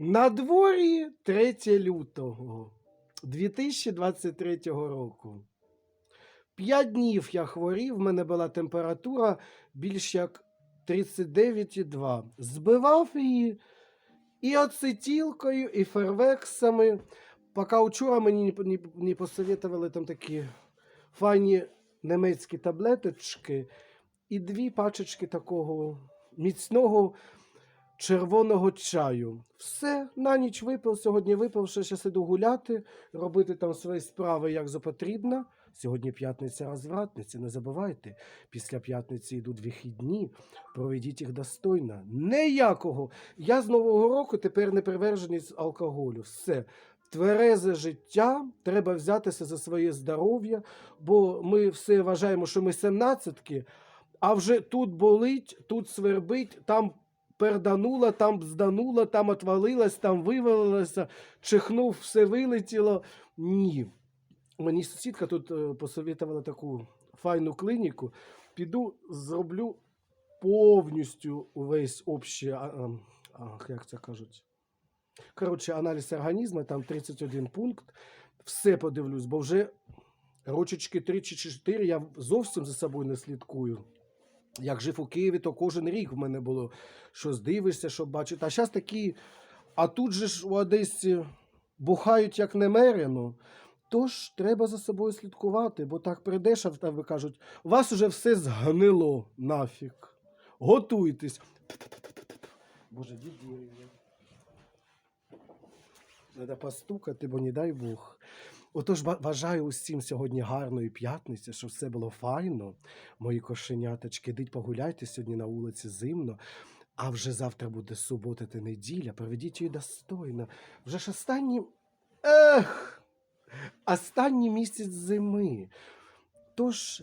На дворі 3 лютого 2023 року. П'ять днів я хворів, в мене була температура більш як 39,2. Збивав її і ацетілкою, і фервексами. Поки вчора мені не, посоветували там такі файні немецькі таблеточки і дві пачечки такого міцного червоного чаю. Все, на ніч випив, сьогодні випив, ще зараз іду гуляти, робити там свої справи як запотрібно. Сьогодні п'ятниця розвратниця, не забувайте. Після п'ятниці йдуть вихідні, проведіть їх достойно. Ніякого. Я з Нового року тепер не привержений з алкоголю. Все. Тверезе життя, треба взятися за своє здоров'я, бо ми все вважаємо, що ми семнадцятки, а вже тут болить, тут свербить, там перданула, там зданула, там отвалилась, там вивалилася, чихнув, все вилетіло. Ні. Мені сусідка тут е, посовітувала таку файну клініку. Піду, зроблю повністю увесь общий, а, а, як це кажуть. Коротше, аналіз організму, там 31 пункт. Все подивлюсь, бо вже рочечки 3 чи 4 я зовсім за собою не слідкую. Як жив у Києві, то кожен рік в мене було щось дивишся, щоб бачити. А зараз такі, а тут же ж у Одесі бухають як немерено. Тож треба за собою слідкувати, бо так прийдеш, а тебе кажуть, у вас уже все згнило нафіг. Готуйтесь. Боже, дідів. Треба постукати, бо не дай Бог. Отож, ба- бажаю усім сьогодні гарної п'ятниці, щоб все було файно. Мої кошеняточки, йдіть погуляйте сьогодні на вулиці зимно. А вже завтра буде субота та неділя. Проведіть її достойно. Вже ж останні. Ех! Останній місяць зими. Тож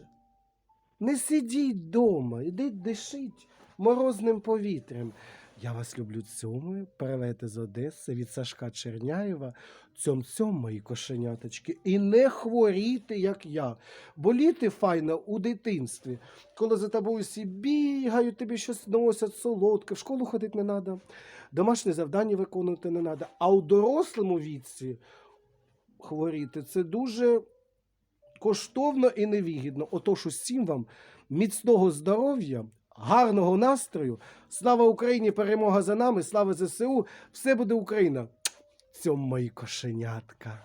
не сидіть вдома, ідіть дишіть морозним повітрям. Я вас люблю цьомою, перевете з Одеси від Сашка Черняєва. Цьом цьом мої кошеняточки. І не хворіти, як я. Боліти файно у дитинстві, коли за тобою всі бігають, тобі щось носять солодке, в школу ходити не треба, домашнє завдання виконувати не треба. А у дорослому віці хворіти це дуже коштовно і невигідно. Отож, усім вам міцного здоров'я, гарного настрою. Слава Україні! Перемога за нами! Слава ЗСУ! Все буде Україна! Цьом мої кошенятка.